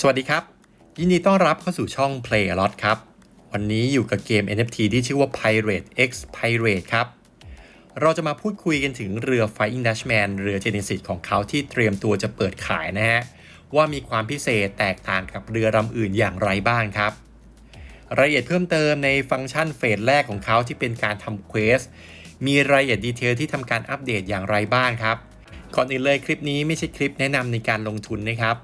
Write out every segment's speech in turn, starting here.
สวัสดีครับ ยินดีต้อนรับเข้าสู่ช่อง Play a Lot ครับ วันนี้อยู่กับเกม NFT ที่ชื่อว่า Pirate X Pirate ครับ เราจะมาพูดคุยกันถึงเรือ Flying Dutchman เรือ Genesis ของเขาที่เตรียมตัวจะเปิดขายนะฮะ ว่ามีความพิเศษแตกต่างกับเรือลำอื่นอย่างไรบ้างครับ รายละเอียดเพิ่มเติมในฟังก์ชันเฟสแรกของเขาที่เป็นการทำเควสมีรายละเอียดดีเทลที่ทำการอัปเดตอย่างไรบ้างครับ ก่อนอื่นเลยคลิปนี้ไม่ใช่คลิปแนะนำในการลงทุนนะครับ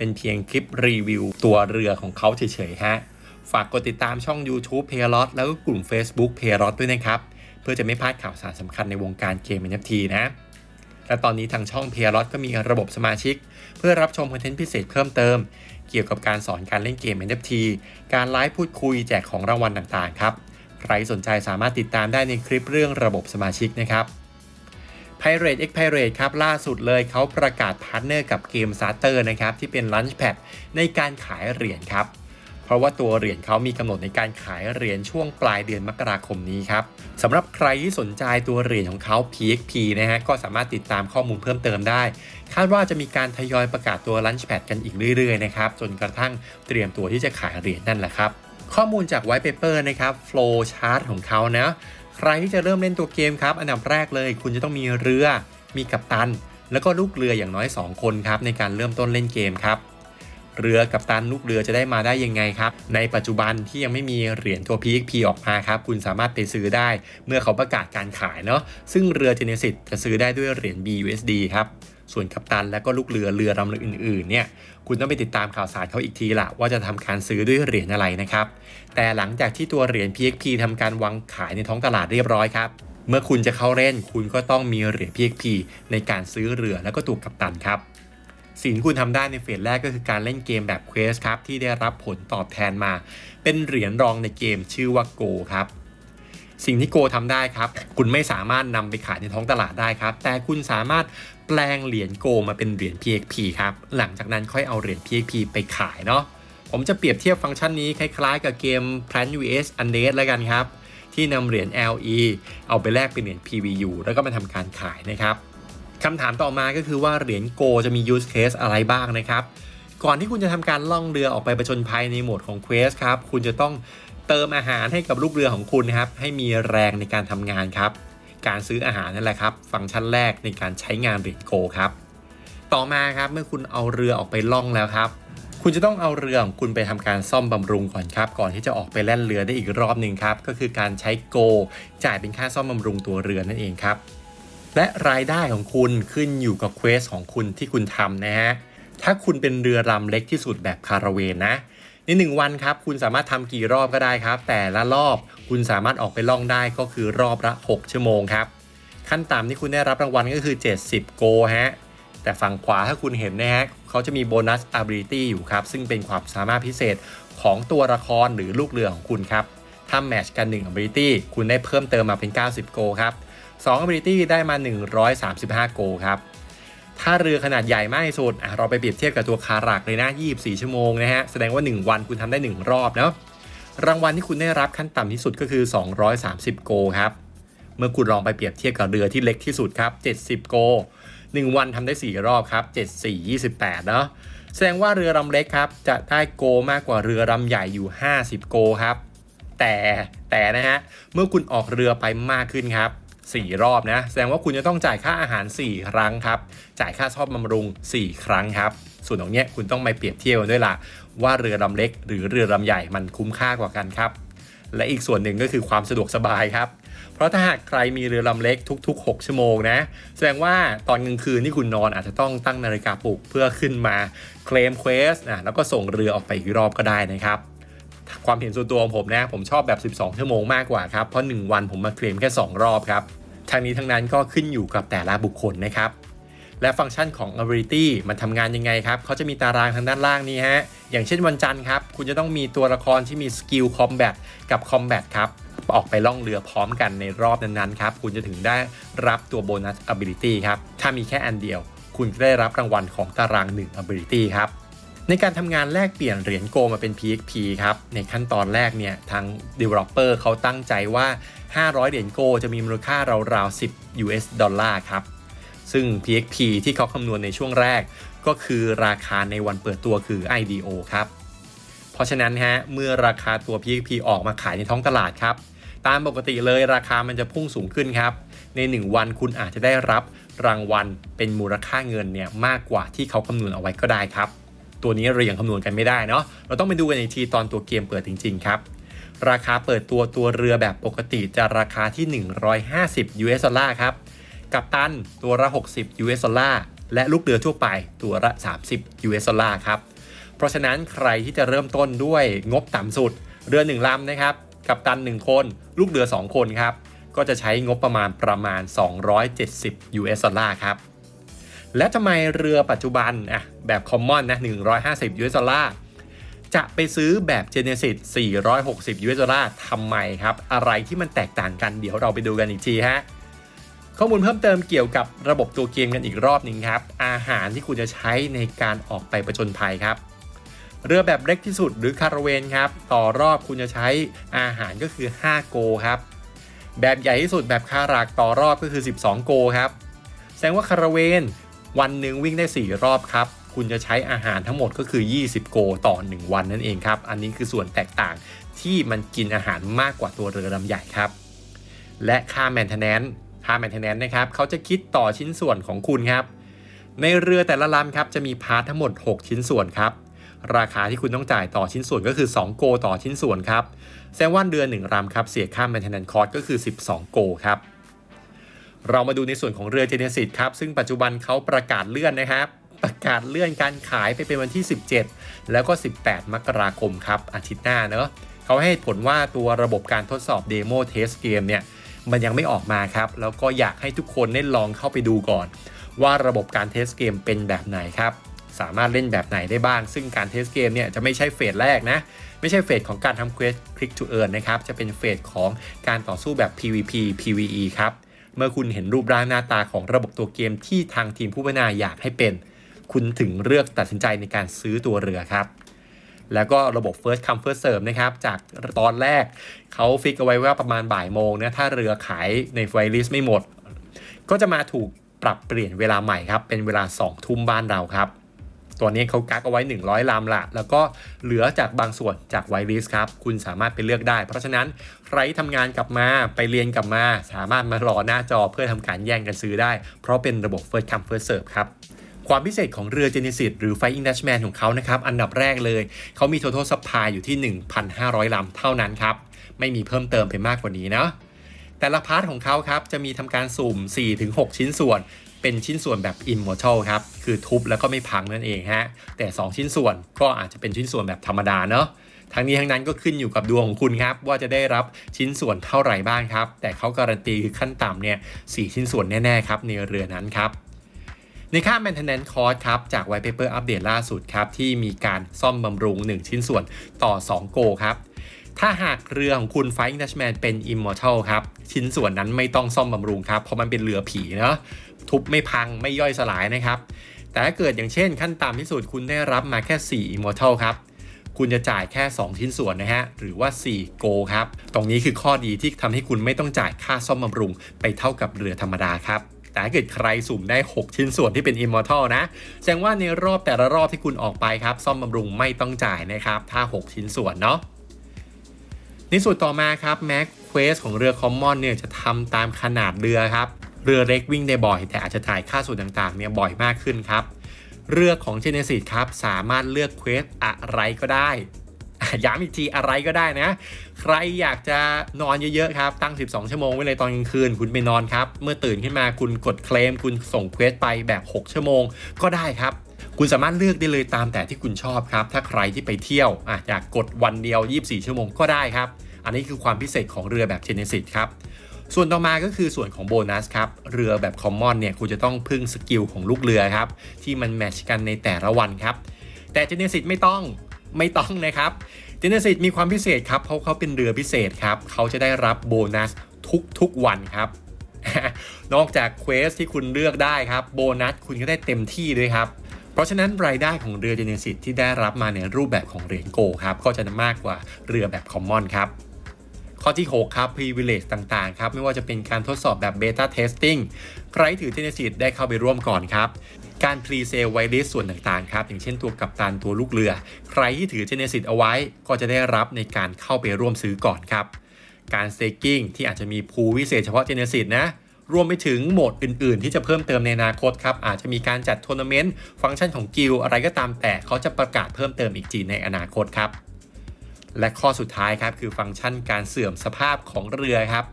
เป็นเพียงคลิปรีวิวตัวเรือของเขาเฉยๆฮะ ฝากกดติดตามช่อง YouTube p a y l o t แล้วก็กลุ่ม Facebook p a y l o t ด้วยนะครับ เพื่อจะไม่พลาดข่าวสารสำคัญในวงการเกม NFT นะ และตอนนี้ทางช่อง p a y l o t ก็มีระบบสมาชิก เพื่อรับชมคอนเทนต์พิเศษเพิ่มเติม เกี่ยวกับการสอนการเล่นเกม NFT การไลฟ์พูดคุยแจกของรางวัลต่างๆครับ ใครสนใจสามารถติดตามได้ในคลิปเรื่องระบบสมาชิกนะครับ Pirate X Pirate ครับล่าสุดเลยเขาประกาศพาร์ทเนอร์กับเกม s า r t e r นะครับที่เป็น Launchpad ในการขายเหรียญครับ เพราะว่าตัวเหรียญเขามีกำหนดในการขายเหรียญช่วงปลายเดือนมกราคมนี้ครับสำหรับใครที่สนใจตัวเหรียญของเขา PXP นะฮะก็สามารถติดตามข้อมูลเพิ่มเติมได้ คาดว่าจะมีการทยอยประกาศตัว Launchpad กันอีกเรื่อยๆนะครับจนกระทั่งเตรียมตัวที่จะขายเหรียญนั่นแหละครับข้อมูลจาก White Paper นะครับ Flow Chart ของเขานะ ใครที่จะเริ่มเล่นตัวเกมครับ อันดับแรกเลย คุณจะต้องมีเรือ มีกัปตัน แล้วก็ลูกเรืออย่างน้อย 2 คนครับในการเริ่มต้นเล่นเกมครับ เรือกัปตันลูกเรือจะได้มาได้ยังไงครับ ในปัจจุบันที่ยังไม่มีเหรียญตัว PXP ออกมาครับ คุณสามารถไปซื้อได้เมื่อเขาประกาศการขายเนาะ ซึ่งเรือเจเนซิสจะซื้อได้ด้วยเหรียญ BUSD ครับ ส่วนกัปตันและก็ลูกเรือเรือลำอื่นๆเนี่ยคุณต้องไปติดตามข่าวสารเขาอีกทีละว่าจะทำการซื้อด้วยเหรียญอะไรนะครับ แต่หลังจากที่ตัวเหรียญ PXP ทำการวางขายในท้องตลาดเรียบร้อยครับเมื่อคุณจะเข้าเล่นคุณก็ต้องมีเหรียญ PXP ในการซื้อเรือแล้วก็ตัวกัปตันครับสิ่งที่คุณทำได้ในเฟสแรกก็คือการเล่นเกมแบบเควสครับที่ได้รับผลตอบแทนมา เป็นเหรียญรองในเกมชื่อว่าโกครับสิ่งที่โกทำได้ครับ คุณไม่สามารถนำไปขายในท้องตลาดได้ครับ แต่คุณสามารถ แปลงเหรียญโกมาเป็นเหรียญ PXP ครับ หลังจากนั้นค่อยเอาเหรียญ PXP ไปขายเนาะ ผมจะเปรียบเทียบฟังก์ชันนี้คล้ายๆ กับเกม Plant vs Undead แล้วกันครับ ที่นำเหรียญ LE เอาไปแลกเป็นเหรียญ PVU แล้วก็มาทำการขายนะครับคำถามต่อมาก็คือว่าเหรียญโกจะมี use case อะไรบ้างนะครับ ก่อนที่คุณจะทำการล่องเรือออกไปประชนภัยในโหมดของ Quest ครับ คุณจะต้องเติมอาหารให้กับลูกเรือของคุณนะครับ ให้มีแรงในการทำงานครับ การซื้ออาหารนั่นแหละครับ ฟังก์ชันแรกในการใช้งานเหรียญโกครับ ต่อมาครับเมื่อคุณเอาเรือออกไปล่องแล้วครับ คุณจะต้องเอาเรือของคุณไปทำการซ่อมบำรุงก่อนครับ ก่อนที่จะออกไปแล่นเรือได้อีกรอบหนึ่งครับ ก็คือการใช้โก จ่ายเป็นค่าซ่อมบำรุงตัวเรือนั่นเองครับ และรายได้ของคุณขึ้นอยู่กับเควสของคุณที่คุณทำนะฮะถ้าคุณเป็นเรือลำเล็กที่สุดแบบคาราเวนนะ ในหนึ่งวันครับ คุณสามารถทำกี่รอบก็ได้ครับ แต่ละรอบคุณสามารถออกไปล่องได้ก็คือรอบละ 6 ชั่วโมงครับ ขั้นต่ำที่คุณได้รับรางวัลก็คือ 70 โกฮะแต่ฝั่งขวาถ้าคุณเห็นนะฮะเขาจะมีโบนัส ability อยู่ครับ ซึ่งเป็นความสามารถพิเศษของตัวละครหรือลูกเรือของคุณครับถ้าแมช์กัน 1 ability คุณได้เพิ่มเติมมาเป็น 90 โกครับ2 ability ได้มา 135 โกครับ ถ้าเรือขนาดใหญ่มากที่สุดเราไปเปรียบเทียบกับตัวคารักเลยนะ 24 ชั่วโมงนะฮะ แสดงว่า 1 วันคุณทำได้ 1 รอบเนาะ รางวัลที่คุณได้รับขั้นต่ำที่สุดก็คือ 230 โกครับ เมื่อคุณลองไปเปรียบเทียบกับเรือที่เล็กที่สุดครับ 70 โก 1 วันทำได้ 4 รอบครับ 74 28 เนาะ แสดงว่าเรือลำเล็กครับจะได้โกมากกว่าเรือลำใหญ่อยู่ 50 โกครับ แต่แต่นะฮะ เมื่อคุณออกเรือไปมากขึ้นครับ 4 รอบนะ แสดงว่าคุณจะต้องจ่ายค่าอาหาร 4 ครั้งครับ จ่ายค่าซ่อมบำรุง 4 ครั้งครับ ส่วนตรงเนี้ยคุณต้องไปเปรียบเทียบกันด้วยล่ะว่าเรือลำเล็ก หรือเรือลำใหญ่มันคุ้มค่ากว่ากันครับ และอีกส่วนหนึ่งก็คือความสะดวกสบายครับ เพราะถ้าหากใครมีเรือลำเล็กทุก ๆ 6 ชั่วโมงนะ แสดงว่าตอนกลางคืนที่คุณนอนอาจจะต้องตั้งนาฬิกาปลุกเพื่อขึ้นมาเคลมเควสนะแล้วก็ส่งเรือออกไปอีกรอบก็ได้นะครับความเห็นส่วนตัวของผมนะ ผมชอบแบบ 12 ชั่วโมงมากกว่าครับ เพราะ 1 วันผมมาเคลมแค่ 2 รอบครับ ทางนี้ทั้งนั้นก็ขึ้นอยู่กับแต่ละบุคคลนะครับ และฟังก์ชันของ ability มันทำงานยังไงครับเขาจะมีตารางทางด้านล่างนี้ฮะ อย่างเช่นวันจันทร์ครับ คุณจะต้องมีตัวละครที่มีสกิลคอมแบทกับ combat ครับออกไปล่องเรือพร้อมกันในรอบนั้นๆครับ คุณจะถึงได้รับตัวโบนัส ability ครับ ถ้ามีแค่อันเดียว คุณจะได้รับรางวัลของตาราง 1 ability ครับ ในการทำงานแลกเปลี่ยนเหรียญโกมาเป็น PXP ครับ ในขั้นตอนแรกเนี่ยทาง developer เขาตั้งใจว่า 500 เหรียญโกจะมีมูลค่าราวๆ 10 US ดอลลาร์ครับ ซึ่ง PXP ที่เขาคำนวณในช่วงแรก ก็คือราคาในวันเปิดตัวคือ IDO ครับ เพราะฉะนั้นฮะเมื่อราคาตัว PXP ออกมาขายในท้องตลาดครับ ตามปกติเลยราคามันจะพุ่งสูงขึ้นครับ ใน 1 วันคุณอาจจะได้รับรางวัลเป็นมูลค่าเงินเนี่ยมากกว่าที่เขาคำนวณเอาไว้ก็ได้ครับ ตัวนี้เรายังคำนวณกันไม่ได้เนาะเราต้องไปดูกันอีกทีตอนตัวเกมเปิดจริง ๆ ครับ ราคาเปิดตัวตัวเรือแบบปกติจะราคาที่ 150 US ดอลลาร์ครับกับตันตัวละ 60 US ดอลลาร์และลูกเรือทั่วไปตัวละ 30 US ดอลลาร์ครับเพราะฉะนั้นใครที่จะเริ่มต้นด้วยงบต่ำสุด เรือ 1ลำนะครับกับตัน 1 คน ลูกเรือ 2 คนครับก็จะใช้งบประมาณประมาณ 270 US ดอลลาร์ครับ และทำไมเรือปัจจุบันอะแบบคอมมอนนะ 150 US ดอลลาร์จะไปซื้อแบบ Genesis 460 US ดอลลาร์ทำไมครับ อะไรที่มันแตกต่างกันเดี๋ยวเราไปดูกันอีกทีฮะ ข้อมูลเพิ่มเติมเกี่ยวกับระบบตัวเกมกันอีกรอบหนึ่งครับ อาหารที่คุณจะใช้ในการออกไปประจนภัยครับ เรือแบบเล็กที่สุดหรือคาราเวนครับ ต่อรอบคุณจะใช้อาหารก็คือ 5 โกครับ แบบใหญ่ที่สุดแบบคารักต่อรอบก็คือ 12 โกครับ แสดงว่าคาราเวน วันหนึ่งวิ่งได้ 4 รอบครับ คุณจะใช้อาหารทั้งหมดก็คือ 20 โกต่อ 1 วันนั่นเองครับ อันนี้คือส่วนแตกต่างที่มันกินอาหารมากกว่าตัวเรือลำใหญ่ครับ และค่าแมนเทนแนนค่าแมนเทนแนนนะครับเขาจะคิดต่อชิ้นส่วนของคุณครับ ในเรือแต่ละลำครับจะมีพาร์ททั้งหมด 6 ชิ้นส่วนครับราคาที่คุณต้องจ่ายต่อชิ้นส่วนก็คือ 2 โกต่อชิ้นส่วนครับแซงว่าเรือน1ลำครับเสียค่าแมนเทนแนนคอร์สก็คือ 12 โกครับ เรามาดูในส่วนของเรือเจเนซิสครับซึ่งปัจจุบันเขาประกาศเลื่อนนะครับ ประกาศเลื่อนการขายไปเป็นวันที่ 17 แล้วก็ 18 มกราคมครับอาทิตย์หน้าเนอะเขาให้ผลว่าตัวระบบการทดสอบเดโมเทสเกมเนี่ยมันยังไม่ออกมาครับ แล้วก็อยากให้ทุกคนได้ลองเข้าไปดูก่อน ว่าระบบการเทสเกมเป็นแบบไหนครับสามารถเล่นแบบไหนได้บ้าง ซึ่งการเทสเกมเนี่ยจะไม่ใช่เฟสแรกนะ ไม่ใช่เฟสของการทำเควส Click to Earn นะครับ จะเป็นเฟสของการต่อสู้แบบ PVP PVE ครับ เมื่อคุณเห็นรูปร่างหน้าตาของระบบตัวเกมที่ทางทีมผู้พัฒนาอยากให้เป็น คุณถึงเลือกตัดสินใจในการซื้อตัวเรือครับ แล้วก็ระบบ first come first serve นะครับ จากตอนแรกเขาฟิกเอาไว้ว่าประมาณบ่ายโมงนะถ้าเรือขายในไฟลิสไม่หมด ก็จะมาถูกปรับเปลี่ยนเวลาใหม่ครับ เป็นเวลา 2 ทุ่มบ้านเราครับ ตัวนี้เขากักเอาไว้ 100 ลำละแล้วก็เหลือจากบางส่วนจากไวลิสครับ คุณสามารถไปเลือกได้ เพราะฉะนั้นใครทำงานกลับมาไปเรียนกลับมา สามารถมารอหน้าจอเพื่อทำการแย่งกันซื้อได้ เพราะเป็นระบบ first come first serve ครับความพิเศษของเรือ Genesis หรือ Flying Dutchman ของเขานะครับ อันดับแรกเลย เขามี total supply อยู่ที่ 1,500 ลำเท่านั้นครับ ไม่มีเพิ่มเติมไปมากกว่านี้นะแต่ละพาร์ทของเขาครับ จะมีทำการสุ่ม 4-6 ชิ้นส่วน เป็นชิ้นส่วนแบบ Immortal ครับ คือทุบแล้วก็ไม่พังนั่นเองฮะ แต่ 2 ชิ้นส่วนก็อาจจะเป็นชิ้นส่วนแบบธรรมดาเนาะทั้งนี้ทั้งนั้นก็ขึ้นอยู่กับดวงของคุณครับ ว่าจะได้รับชิ้นส่วนเท่าไหร่บ้างครับ แต่เขาการันตีคือขั้นต่ำเนี่ยสชิ้นส่วนแน่ๆครับในเรือนั้นครับในค่า maintenance cost ครับ จาก white paper อัปเดตล่าสุดครับ ที่มีการซ่อมบำรุง 1 ชิ้นส่วนต่อ 2 โกครับ ถ้าหากเรือของคุณ Flying Dutchman เป็น Immortal ครับ ชิ้นส่วนนั้นไม่ต้องซ่อมบำรุงครับ เพราะมันเป็นเรือผีเนาะทุบไม่พังไม่ย่อยสลายนะครับ แต่ถ้าเกิดอย่างเช่นขั้นต่ำที่สุดคุณได้รับมาแค่4 Immortal ครับคุณจะจ่ายแค่ 2 ชิ้นส่วนนะฮะ หรือว่า 4 โกครับ ตรงนี้คือข้อดีที่ทำให้คุณไม่ต้องจ่ายค่าซ่อมบำรุง ไปเท่ากับเรือธรรมดาครับ แต่ถ้าเกิดใครสุ่มได้ 6 ชิ้นส่วนที่เป็น Immortal นะ แสดงว่าในรอบแต่ละรอบที่คุณออกไปครับ ซ่อมบำรุงไม่ต้องจ่ายนะครับ ถ้า 6 ชิ้นส่วนเนาะ ในส่วนต่อมาครับแม็กควีสของเรือคอมมอนเนี่ยจะทำตามขนาดเรือครับ เรือเล็กวิ่งได้บ่อย แต่อาจจะจ่ายค่าส่วนต่างๆเนี่ยบ่อยมากขึ้นครับ เรือของเจเนซีครับสามารถเลือกเควสอะไรก็ได้ ย้ำอีกทีอะไรก็ได้นะ ใครอยากจะนอนเยอะๆครับ ตั้ง 12 ชั่วโมงไว้เลยตอนกลางคืน คุณไปนอนครับ เมื่อตื่นขึ้นมาคุณกดเคลม คุณส่งเควสไปแบบ 6 ชั่วโมงก็ได้ครับ คุณสามารถเลือกได้เลยตามแต่ที่คุณชอบครับ ถ้าใครที่ไปเที่ยวอะอยากกดวันเดียว 24 ชั่วโมงก็ได้ครับ อันนี้คือความพิเศษของเรือแบบ Genesis ครับส่วนต่อมาก็คือส่วนของโบนัสครับ เรือแบบคอมมอนเนี่ยคุณจะต้องพึ่งสกิลของลูกเรือครับ ที่มันแมชกันในแต่ละวันครับ แต่ Genesis ไม่ต้อง ไม่ต้องนะครับ Genesis มีความพิเศษครับเพราะเขาเป็นเรือพิเศษครับเขาจะได้รับโบนัสทุกๆวันครับ นอกจากเควสที่คุณเลือกได้ครับโบนัสคุณก็ได้เต็มที่ด้วยครับเพราะฉะนั้นรายได้ของเรือ Genesis ที่ได้รับมาในรูปแบบของเหรียญโกครับก็จะมากกว่าเรือแบบคอมมอนครับข้อที่ 6 ครับ privilege ต่างๆ ครับ ไม่ว่าจะเป็นการทดสอบแบบ beta testing ใครถือ Genesis ได้เข้าไปร่วมก่อนครับ การพรีเซลไวลิสส่วนต่างๆครับอย่างเช่นตัวกัปตันตัวลูกเรือ ใครที่ถือเจเนซิตเอาไว้ก็จะได้รับในการเข้าไปร่วมซื้อก่อนครับ การสเต k กิ้งที่อาจจะมีพูวิเศษเฉพาะเจเนซิตนะรวมไปถึงโหมดอื่นๆ ที่จะเพิ่มเติมในอนาคตครับ อาจจะมีการจัดทัวร์นาเมนต์ฟังก์ชันของกิลอะไรก็ตามแต่เขาจะประกาศเพิ่มเติมอีกทีในอนาคตครับ และข้อสุดท้ายครับคือฟังก์ชันการเสื่อมสภาพของเรือครับ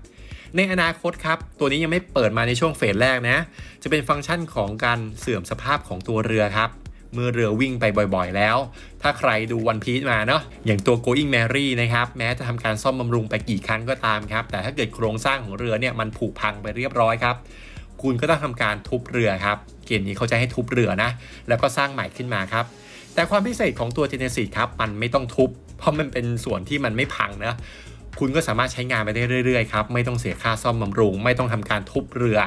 ในอนาคตครับ ตัวนี้ยังไม่เปิดมาในช่วงเฟสแรกนะ จะเป็นฟังก์ชันของการเสื่อมสภาพของตัวเรือครับเมื่อเรือวิ่งไปบ่อยๆแล้ว ถ้าใครดูวันพี e มาเนาะ อย่างตัว Going Mary นะครับ แม้จะทำการซ่อมบำรุงไปกี่ครั้งก็ตามครับ แต่ถ้าเกิดโครงสร้างของเรือเนี่ยมันผุพังไปเรียบร้อยครับ คุณก็ต้องทำการทุบเรือครับ เกมนี้เขาจะให้ทุบเรือนะ แล้วก็สร้างใหม่ขึ้นมาครับ แต่ความพิเศษของตัว Genesis ครับ มันไม่ต้องทุบ เพราะมันเป็นส่วนที่มันไม่พังนะ คุณก็สามารถใช้งานไปได้เรื่อยๆครับไม่ต้องเสียค่าซ่อมบำรุง ไม่ต้องทำการทุบเรือ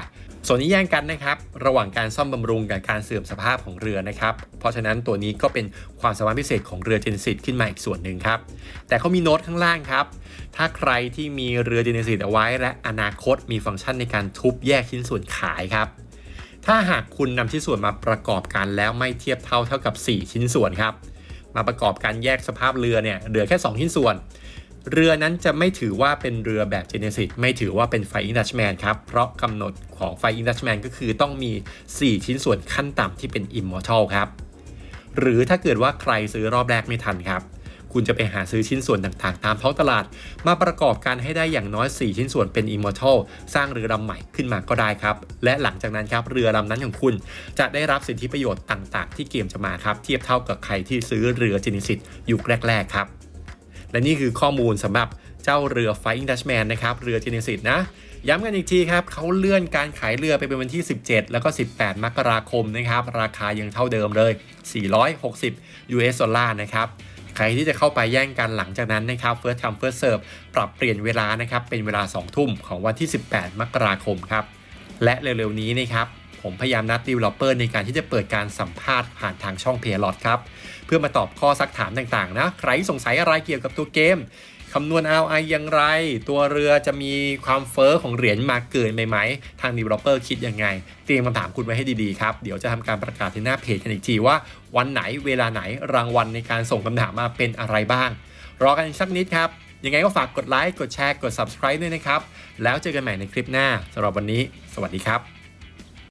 ส่วนนี้แย่งกันนะครับระหว่างการซ่อมบำรุงกับการเสื่อมสภาพของเรือนะครับเพราะฉะนั้นตัวนี้ก็เป็นความสามารถพิเศษของเรือ Genesis ขึ้นมาอีกส่วนหนึ่งครับแต่เขามีโน้ตข้างล่างครับถ้าใครที่มีเรือ Genesis เอาไว้ และอนาคตมีฟังก์ชันในการทุบแยกชิ้นส่วนขายครับถ้าหากคุณนำชิ้นส่วนมาประกอบกันแล้วไม่เทียบเท่าเท่ากับ 4 ชิ้นส่วนครับ มาประกอบการแยกสภาพเรือเนี่ยเหลือแค่ 2 ชิ้นส่วน เรือนั้นจะไม่ถือว่าเป็นเรือแบบ Genesis ไม่ถือว่าเป็นไฟอินดัชแมนครับ เพราะกำหนดของไฟอินดัชแมนก็คือต้องมี 4 ชิ้นส่วนขั้นต่ำที่เป็น Immortal ครับ หรือถ้าเกิดว่าใครซื้อรอบแรกไม่ทันครับ คุณจะไปหาซื้อชิ้นส่วนต่างๆ ตามท้องตลาด มาประกอบกันให้ได้อย่างน้อย 4 ชิ้นส่วนเป็น Immortal สร้างเรือลำใหม่ขึ้นมาก็ได้ครับ และหลังจากนั้นครับเรือลำนั้นของคุณ จะได้รับสิทธิประโยชน์ต่าง ๆ ที่เกมจะมาครับเทียบเท่ากับใครที่ซื้อเรือ Genesis ยุคแรก ๆ ครับ และนี่คือข้อมูลสำหรับเจ้าเรือ Flying Dutchman นะครับ เรือ Genesis นะ ย้ำกันอีกทีครับเขาเลื่อนการขายเรือไปเป็นวันที่ 17 แล้วก็ 18 มกราคมนะครับ ราคายังเท่าเดิมเลย 460 US ดอลลาร์นะครับใครที่จะเข้าไปแย่งกันหลังจากนั้นนะครับ First come first serve ปรับเปลี่ยนเวลานะครับ เป็นเวลา 2 ทุ่มของวันที่ 18 มกราคมครับ และเร็วๆนี้นะครับ ผมพยายามนัด developer ในการที่จะเปิดการสัมภาษณ์ผ่านทางช่อง p a y l o t ครับ พื่อมาตอบข้อซักถามต่างๆนะใครสงสัยอะไรเกี่ยวกับตัวเกมคำนวณ ROI อย่างไร ตัวเรือจะมีความเฟอ้อของเหรียญมาเกินไปไหม ทาง developer คิดยังไง เตรียมคำถามคุณไว้ให้ดีๆครับ เดี๋ยวจะทำการประกาศที่หน้าเพจกันอีกทีว่า วันไหนเวลาไหนรางวัลในการส่งคำถามมาเป็นอะไรบ้าง รอกันสักนิดครับ ยังไงก็ฝากกดไลค์ กดแชร์ กด subscribe ด้วยนะครับ แล้วเจอกันใหม่ในคลิปหน้าสำหรับวันนี้ สวัสดีครับ